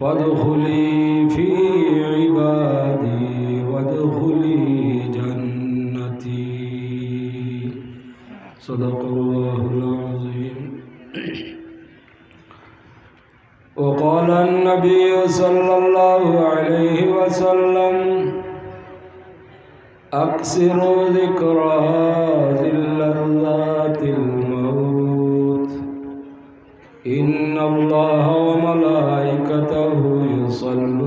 فادخلي في عبادي وادخلي جنتي. صدق الله العظيم. وقال النبي صلى الله عليه وسلم أكثروا ذكرى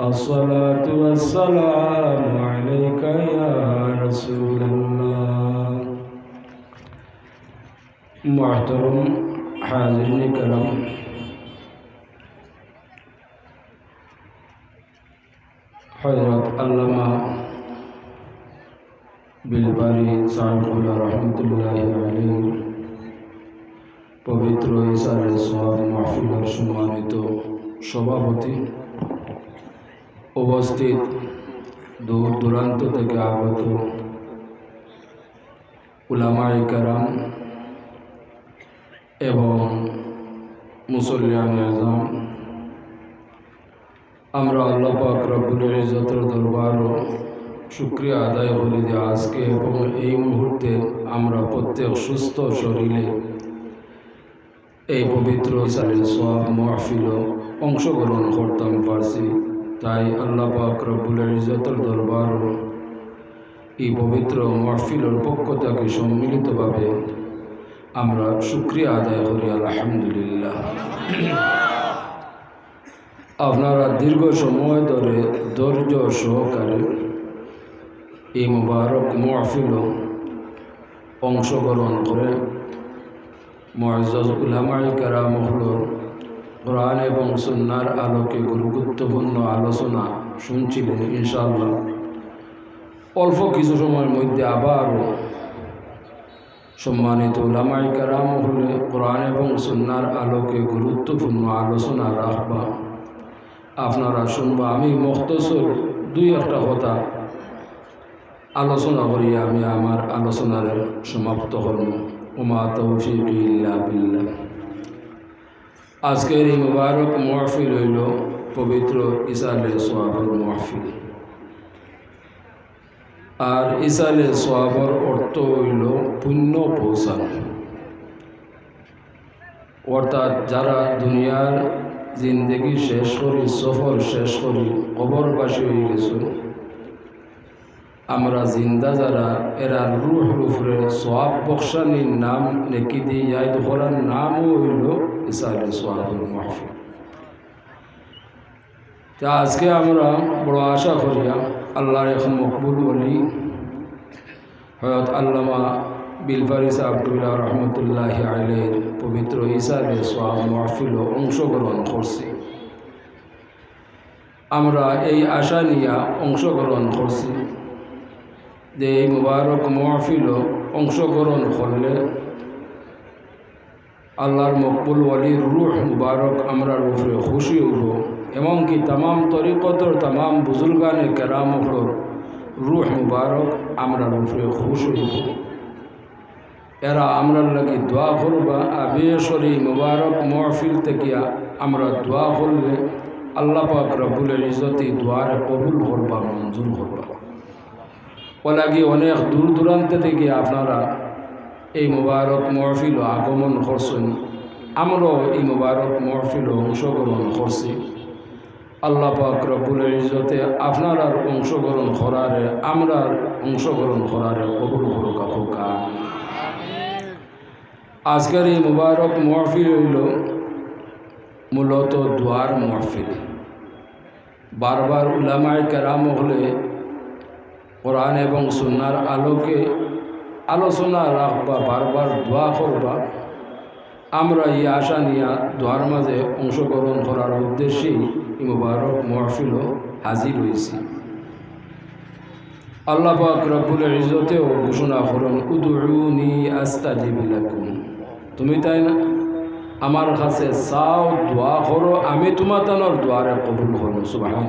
الصلاة والسلام عليك يا رسول الله محترم حاضرين كرام حضرت علامہ বিলবারি সাহেবুল্লাহ রহমতুল্লাহ আলী পবিত্র ইসারে সব মাহফিলের সম্মানিত সভাপতি উপস্থিত দূর দূরান্ত থেকে আগত উলামাই কারাম এবং মুসল্লিয়ান আজম, আমরা আল্লাহ পাক রব্বুল ইজ্জতের দরবারও শুক্রিয়া আদায় করি যে আজকে এবং এই মুহূর্তে আমরা প্রত্যেক সুস্থ শরীরে এই পবিত্র সালে সব মহফিল অংশগ্রহণ করতাম পারছি। তাই আল্লাহ পাক রব্বুল ইজতের দরবার এই পবিত্র মহফিলের পক্ষ থেকে সম্মিলিতভাবে আমরা শুক্রিয়া আদায় করি, আলহামদুলিল্লাহ। আপনারা দীর্ঘ সময় ধরে ধৈর্য সহকারে এই মুবারক মহফিল অংশগ্রহণ করে মহাজ উলামাই কারামহলর কোরআন এবং সন্ন্যার আলোকে গুরুত্বপূর্ণ আলোচনা শুনছিলেন ইনশাআল্লাহ। অল্প কিছু সময়ের মধ্যে আবারও সম্মানিত উলামাই কারামহলে কোরআন এবং সন্ন্যার আলোকে গুরুত্বপূর্ণ আলোচনা রাখবা। আপনারা শুনবা, আমি মখতসর দুই একটা কথা আলোচনা করি, আমি আমার আলোচনার সমাপ্ত করব। উমা তৌফিক ইল্লা বিল্লাহ। আজকের এই মুবারক মহফিল হইল পবিত্র ইসালে সোয়াবর মহফিল। আর ইসালে সোয়াবর অর্থ হইল পুণ্য পৌঁছানো। অর্থাৎ যারা দুনিয়ার জিন্দগি শেষ করি, সফর শেষ করি, কবরবাসী হয়ে গেছিল আমরা জিন্দা যারা, এরা রুহ রুফরে সোয়াব বক্সানির নাম নেকি দিয়ে ইয়াদ করার নামও হইল ইসালে সোয়াবুল মাহফিল। তা আজকে আমরা বড় আশা করিয়া আল্লাহর এখন মকবুল বলি হয়ত আল্লামা বিলবারিস আবদুল্লাহ রহমতুল্লাহ আলের পবিত্র ইসালে সোয়াব মাহফিল অংশগ্রহণ করছি। আমরা এই আশা নিয়ে অংশগ্রহণ করছি। যে এই মুবারক মহফিল অংশগ্রহণ করলে আল্লাহর মকবুল ওয়ালির রুহ মুবারক আমরা রূপে খুশি হইব এমনকি তামাম তরিকতর তামাম বুজুর্গানে কেরামহর রুহ মুবারক আমরা রূপে খুশি হইব এরা আমরা লাগি দোয়া করবা আবেশরি মুবারক মহফিল থেকে আমরা দোয়া করলে আল্লাহ পাক রব্বুল ইজতি দোয়ারে কবুল করবা, মঞ্জুর করবা। ওলাগি অনেক দূর দূরান্ত থেকে আপনারা এই মুবারক মহফিল আগমন করছেন। আমরাও এই মুবারক মহফিল অংশগ্রহণ করছি। আল্লাহ পাক রব্বুল ইজতে আপনার আর অংশগ্রহণ করারে, আমরা অংশগ্রহণ করারে কবুল করুক আপুকা আজকের এই মুবারক মহফিল হইল মূলত দোয়ার মহফিল। বারবার উলামায় কেরাম হলে কোরআন এবং সুনার আলোকে আলোচনা রাখবা, বারবার দোয়া করবা। আমরা এই আশা নিয়ে দোয়ার মাঝে অংশগ্রহণ করার উদ্দেশ্যেই মুবারক মহফিল হাজির হয়েছি। আল্লাহ পাক ইজতেও ঘোষণা করুন উদুনি আস্তাজিব লাকুম। তুমি তাই না? আমার কাছে চাও, দোয়া করো, আমি তোমার তানোর দোয়ারে কবুল করো সুবাহান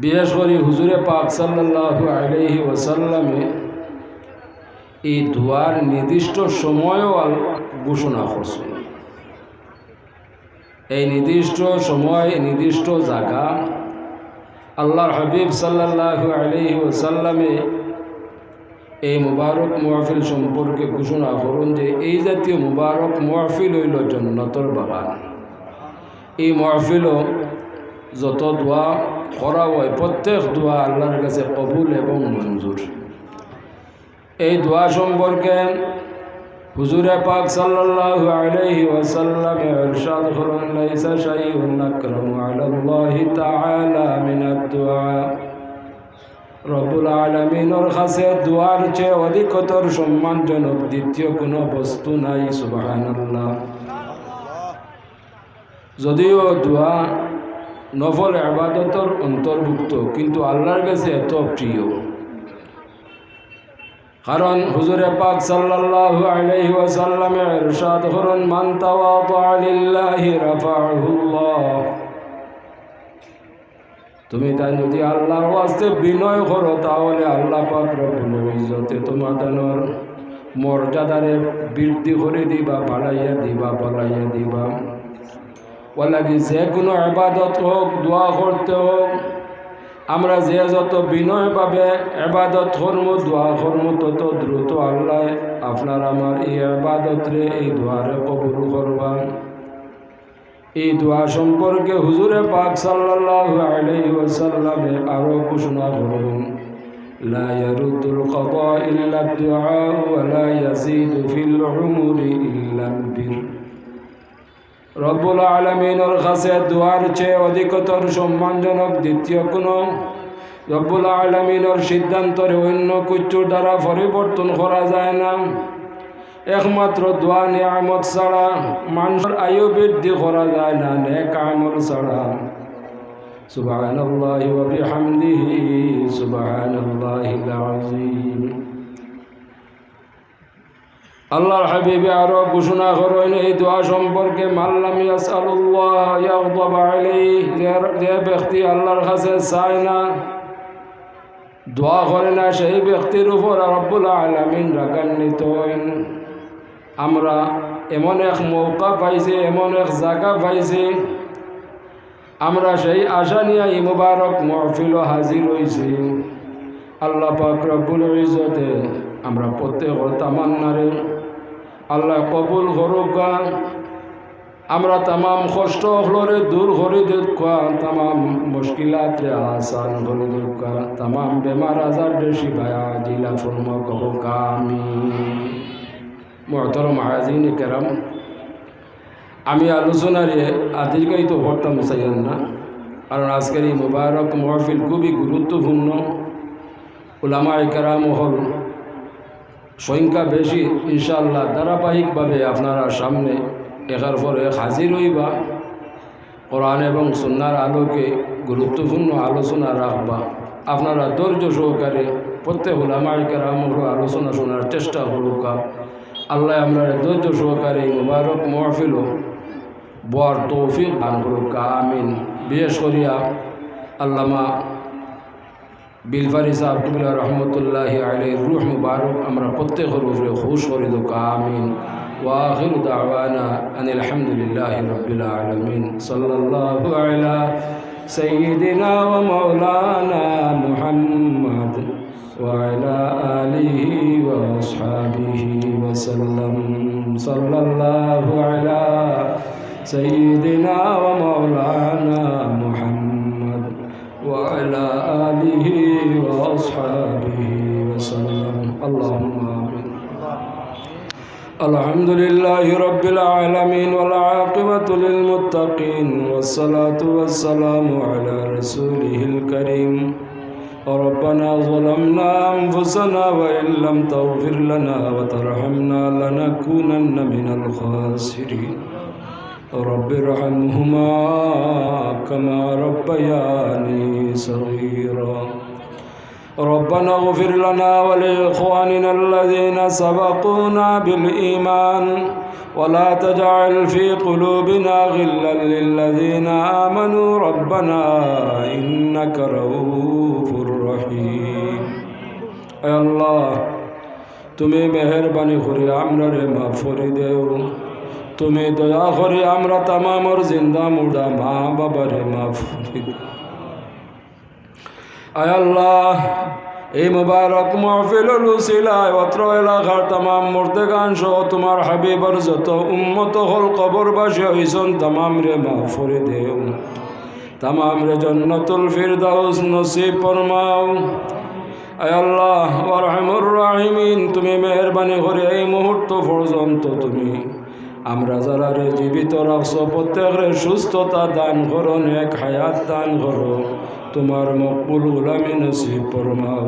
বিশেষ করে হুজুরে পাক সাল্লাল্লাহু আলাইহি ওয়াসাল্লামে এই দোয়ার নির্দিষ্ট সময়ও ঘোষণা করছেন। এই নির্দিষ্ট সময় নির্দিষ্ট জায়গা আল্লাহর হাবিব সাল্লাল্লাহু আলাইহি ওয়াসাল্লামে এই মুবারক মুআফিল সম্পর্কে ঘোষণা করুন যে এই জাতীয় মুবারক মুআফিল হইল জন্নতর বাগান। এই মুআফিলও যত দোয়া করা হয়, প্রত্যেক দোয়া আল্লাহর কাছে কবুল এবং মঞ্জুর। এই দোয়া সম্পর্কে হুজুরে পাক সাল্লাল্লাহু কাছে দোয়ার চেয়ে অধিকতর সম্মানজনক দ্বিতীয় কোনো বস্তু নাই, সুবহানাল্লাহ। যদিও দোয়া নফল আবাদতর অন্তর্ভুক্ত, কিন্তু আল্লাহর কাছে এত প্রিয়। কারণ হুজুরে পাক সাল্লাল্লাহু আলাইহি ওয়াসাল্লামে ইরশাদ করেন মান তাওয়াদা লিল্লাহি তুমি তাই যদি আল্লাহর ওয়াস্তে বিনয় করো, তাহলে আল্লাহ পাক রব্বুল ইজ্জতে তোমার দানোর মর্যাদারে বৃদ্ধি করে দিবা, বাড়াইয়া দিবা, বলাইয়া দিবা। ওলাগি যে কোনো আবাদত হোক, দোয়া করতে হোক, আমরা যে যত বিনয় পাবে এবাদত কর্ম দোয়া কর্ম তত দ্রুত আল্লাহ আপনার আমার এই এবাদতরে এই দোয়ারে কবুল করবান। এই দোয়া সম্পর্কে হুজুরে পাক সাল্লাল্লাহু আলাইহি ওয়াসাল্লামে আরও ঘোষণা করুন। لا يرد القضاء إلا الدعاء ولا يزيد في العمر إلا البر রব্বুল আলমিনের কাছে দুয়ার চেয়ে অধিকতর সম্মানজনক দ্বিতীয় কোনো। রব্বুল আলমিনের সিদ্ধান্তর অন্য কুচ্ছুর দ্বারা পরিবর্তন করা যায় না। একমাত্র দোয়া নিয়ামত ছাড়া মানুষের আয়ু বৃদ্ধি করা যায় না, নেক আমল ছাড়া। সুবাহ সুবাহ আল্লাহর হাবিবে আরও ঘোষণা করেন, এই দোয়া সম্পর্কে মাল্লাম যে- ব্যক্তি আল্লাহর কাছে চায় না, দোয়া করে না, সেই ব্যক্তির উপর রব্বুল আলামিন রাগান্বিত হন আমরা এমন এক মৌকা পাইছি, এমন এক জায়গা পাইছি, আমরা সেই আশা নিয়ে এই মুবারক মহফিল হাজির হয়েছি আল্লাহ পাক রব্বুল ইজতে আমরা প্রত্যেক তামান্নারে আল্লাহ কবুল করুকা আমরা তামাম কষ্ট হলরে দূর করে দেখা তামাম মুশকিলাত আসান করে দেখা তামাম বেমার আজার দেশি ভায়া জিলা ফর্ম কহুকা আমি মহতরম হাজিন কেরাম, আমি আলোচনারে আদীর্ঘায়িত করতাম চাইয়েন না। কারণ আজকের এই মুবারক মহফিল খুবই গুরুত্বপূর্ণ। ওলামায় কেরাম হল সংখ্যা বেশি ইনশাল্লাহ ধারাবাহিকভাবে আপনারা সামনে একার পর হাজির হইবা। কোরআন এবং সন্ন্যার আলোকে গুরুত্বপূর্ণ আলোচনা রাখবা। আপনারা ধৈর্য সহকারে প্রত্যেক ওলামায় কেরাম আলোচনা শোনার চেষ্টা করুকা। আল্লাহ আমরা ধৈর্য সহকারে মুবারক মহফিল বর তৌফিক দান করুক। আমিন। বিশেষ করিয়া আল্লামা বিলফারি সাহেব কুমিল্লা রহমতুল্লাহ আলী রুহ মুবারক আমরা প্রত্যেকের উপরে খুশ করে দোক আমিন واخر دعوانا ان الحمد لله رب العالمين صلى الله على سيدنا ومولانا محمد وعلى آله وأصحابه وسلم صلى الله على سيدنا ومولانا محمد وعلى آله وأصحابه وسلم. اللهم آمين. الحمد لله رب العالمين والعاقبة للمتقين والصلاة والسلام على رسوله الكريم. ربنا ظلمنا أنفسنا وإن لم تغفر لنا وترحمنا لنكونن من الخاسرين. رب ارحمهما كما ربياني صغيرا ربنا اغفر لنا ولإخواننا الذين سبقونا بالإيمان ولا تجعل في قلوبنا غلا للذين آمنوا ربنا إنك رؤوف رحيم أي الله তুমি মেহরবানি করে আমরা রে মাফ করে দেও তুমি দয়া করে আমরা তামামর জিন্দা মুর্দা, মা বাবারে দেও। আল্লাহ, এই মুবারক মাহফিলুল উসিলায় অত্র এলাকার তামাম মুর্দেগান সহ তোমার হাবিবর যত উম্মত হল কবরবাসী হইছন তামাম রে মাফ করে দেও। তামাম রে জন্নতুল ফিরদাউস নসিব ফরমাও। আয় আল্লাহ ওয়ারহামুর রাহিমিন, তুমি মেহরবানি করে এই মুহূর্ত পর্যন্ত তুমি আমরা যারা জীবিত রাখছো প্রত্যেকের সুস্থতা দান করো, নেক হায়াত দান করো। তোমার মকবুল গুলামি নসিব ফরমাও।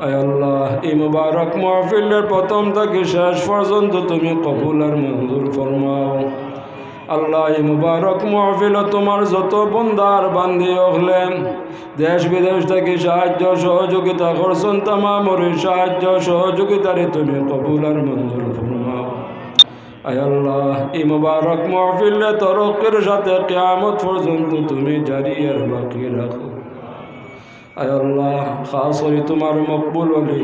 আল্লাহ, এই মুবারক মাহফিলের প্রথম থেকে শেষ পর্যন্ত তুমি কবুল মঞ্জুর ফরমাও। আল্লাহ মুবারক মাহফিল তোমার যত বন্দার বান্ধি হলেন, দেশ বিদেশ থেকে সাহায্য, সহযোগিতা করছেন তামামরে সাহায্য, সহযোগিতারে তুমি কবুল মঞ্জুর ফরমাও। আল্লাহ, এই মুবারক মাহফিলে তরকের সাথে কেয়ামত পর্যন্ত তুমি জারি আর বাকি রাখো। আল্লাহ, খাস করে তোমার মকবুল অলি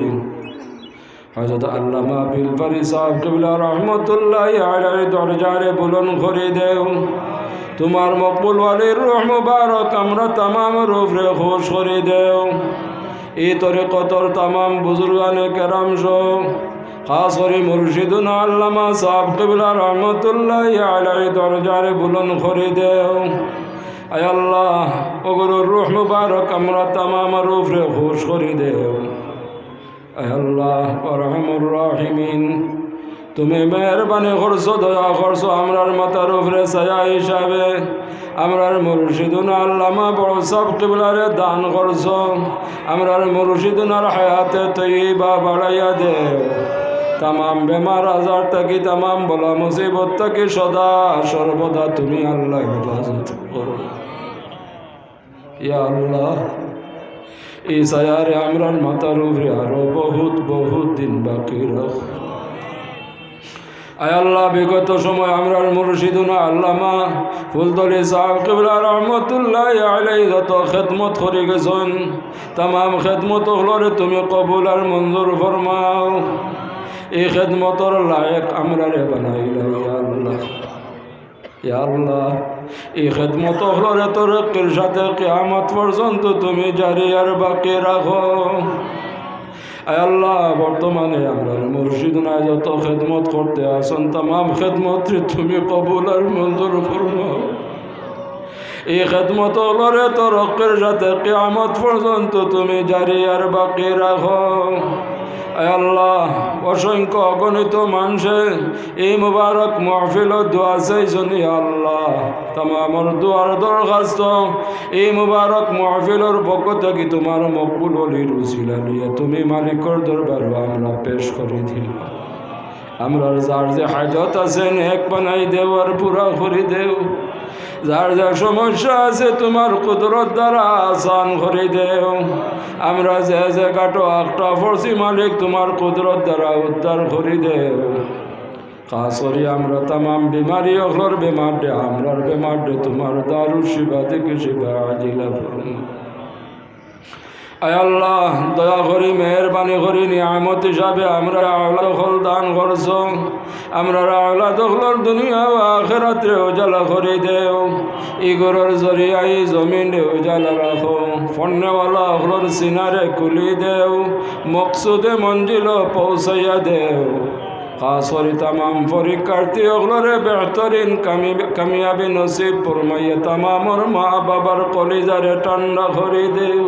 হজরত আল্লামা বিলফারি সাহেব কবিলা রহমতুল্লাহ আলাই দরজারে বুলন করে দেও। তোমার মকবুল আলীর রহ মুবারক আমরা তামাম রূপরে খোশ করে দেও। এই তরে কতর তামাম বুজুর্গানে কেরাম সহ খাস মুর্শিদুন আল্লামা সাহেব কবিলা রহমতুল্লাহ আলাই দরজারে বুলন করে দেও। আয় আল্লাহ ওগরুর রুহ মুবারক আমরা তামাম রূপরে খোশ করে দেও। আয় আল্লাহ রহমুর রাহিমিন। তুমি মেহরবানি করছ, দয়া করছ, আমরার মাথার উপরে ছায়া হিসাবে। আমরার মুর্শিদুন আল্লামা বড় সব কিবলারে দান করছ। আমরার মুর্শিদুনার হায়াতে তৈবা বাড়াইয়া দেও। তামাম বেমার আজার থাকি তামাম বলা মুসিবত থাকি সদা, সর্বদা তুমি আল্লাহ হেফাজত ইয়া আল্লাহ, এই সায়ারে আমরার মাথার উপরে আরও বহুত বহুত দিন বাকি রাখ আল্লাহ, বিগত সময় আমরার মুর্শিদুনা আল্লামা ফুলতলি সাহেব কিবলা রহমতুল্লাহ আলাই যত খেদমত করে গেছেন, তামাম খেদমত হলরে তুমি কবুল আর মঞ্জুর ফরমাও। এই খেদমতর লায়ক আমরা রে বানাইলা ইয়া আল্লাহ। আল্লাহ, এই খেদমত হলরে তরক্কির সাথে কেয়ামত পর্যন্ত তুমি জারি আর বাকি রাখো। আল্লাহ, বর্তমানে আমরা মুর্শিদ নাই, যত খেদমত করতে আসন তাম খেদমত তুমি কবুল আর মঞ্জুর ফরমাও এই খেদমত লরে তরক্কের সাথে কেয়ামত পর্যন্ত তুমি জারি আর বাকি রাখো। আল্লাহ, অসংখ্য অগণিত মানুষে এই মুবারক মহফিল দোয়া চাইছেন আল্লাহ। তামামর দোয়ার দরখাস্ত, এই মুবারক মহফিলর পক্ষ থেকে তোমার মকবুল অলির উচিলা নিয়ে তুমি মালিকর দরবার আমরা পেশ করে দিল আমরা যার যে হাজত আছেন, এক বানাই দেও আর পুরা করে দেও। যার যা সমস্যা আছে তোমার কুদরত দ্বারা আসান করে দেও। আমরা যে যে কাটো একটা ফরসি মালিক, তোমার কুদরত দ্বারা উদ্ধার করে দেও। খাস করি আমরা তাম বিমারি অখলর বেমার দে আমরার বেমার দে তোমার দারু শিবা থেকে শিবা আয় আল্লাহ, দয়া করি, মেহরবানি করি, নিয়ামত হিসাবে আমরা আওলা হল দান করছ। আমরা আওলা দখলর দুনিয়া ও আখেরাত্রে উজালা করে দেও। ইগরের জরিয়াই জমিনে উজালা রাখো। ফন্নেওয়ালা হলর সিনারে কুলি দেও। মকসুদে মঞ্জিল পৌঁছাইয়া দেও। খাস করি তামাম পরীক্ষার্থী ওগুলোরে বেহতরিন কামিয়াবি নসিব পুরমাইয়ে তামামর মা বাবার কলিজারে ঠান্ডা করে দেও।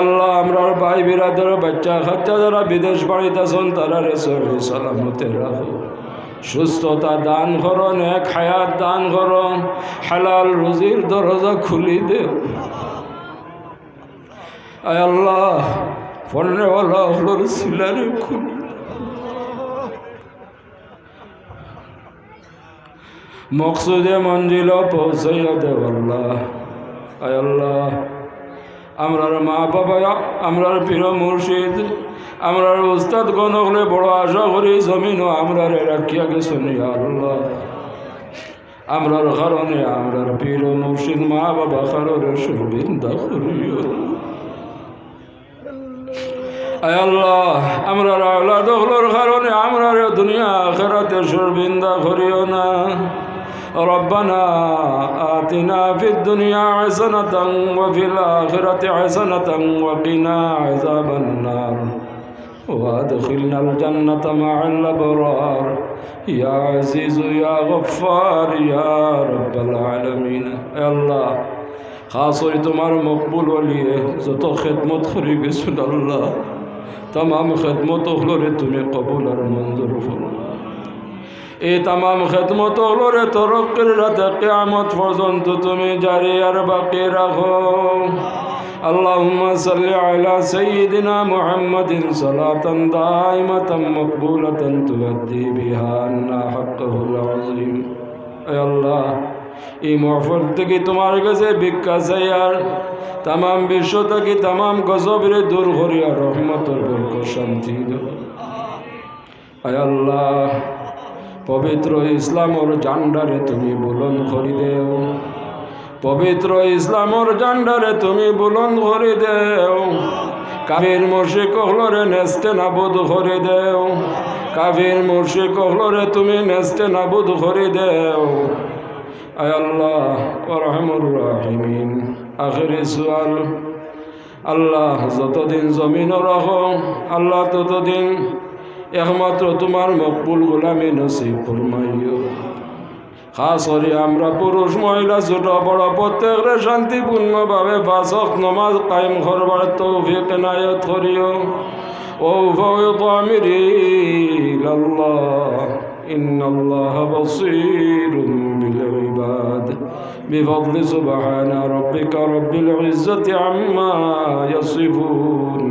আল্লাহ, আমরা ভাই, বিরাদের বাচ্চা, খাচ্চা যারা বিদেশ বাড়িতে আছেন, তারা রেসরি সালামতে রাখো। সুস্থতা দান করো নেক হায়াত দান করো হালাল রুজির দরজা খুলি দে আল্লাহ সিলারে খুলি মকসুদে মঞ্জিল পৌঁছাইয়া দেব আল্লাহ। আয় আল্লাহ আমরার মা বাবা আমরার প্রিয় মুর্শিদ, আমরার উস্তাদ গণ হলে বড় আশা করি জমিন ও আমরার রাখিয়া আল্লাহ আমরার কারণে আমরার প্রিয় মুর্শিদ মা বাবা কারোর সুবিন্দা করিও। আল্লাহ আমরা আওলাদ হলোর কারণে আমরা দুনিয়া আখেরাতে সুরবিন্দা করিও না। ربنا آتنا في الدنيا حسنة وفي الآخرة حسنة وقنا عذاب النار وادخلنا الجنة مع الأبرار يا عزيز يا غفار يا رب العالمين يا الله خاصة تمہار مقبول ولیے زتو خدمت خری بسم اللہ تمام خدمت اخلو تمہیں قبول اور منظور فرما এই তাম খেদমত হলরে তরকের রাতে কেয়ামত পর্যন্ত তুমি জারি আর বাকি রাখো। اللهم صل على سيدنا محمد صلاة دائمة مقبولة تؤدي بها أن حقه العظيم يا الله এই মহফল থেকে তোমার কাছে ভিক্ষা চাই আর তাম বিশ্ব থেকে তাম গজবরে দূর করিয়া রহমতর শান্তি আয় আল্লাহ পবিত্র ইসলামর জান্ডারে তুমি বুলন করি দেও পবিত্র ইসলামর জান্ডারে তুমি বুলন করে দেও কাবির মুর্শি কহলরে নেস্তে নাবুদ করে দেও কাবির মুর্শি কহলরে তুমি নেস্তে নাবুদ করে দেও আয় আল্লাহ রহমুর রাহিমিন। আখেরি সুয়াল। আল্লাহ যতদিন জমিন রাখো আল্লাহ ততদিন একমাত্র তোমার মকবুল গোলামি নসিব ফরমাইও খাস করি আমরা পুরুষ মহিলা ছোট বড় প্রত্যেকরে শান্তিপূর্ণভাবে ফাঁসক নমাজ কায়েম করবার তৌফিক নায়ত করিও ও ফৌত আমিরি আল্লাহ إن الله بصير بالعباد بفضل سبحان ربك رب العزة عما يصفون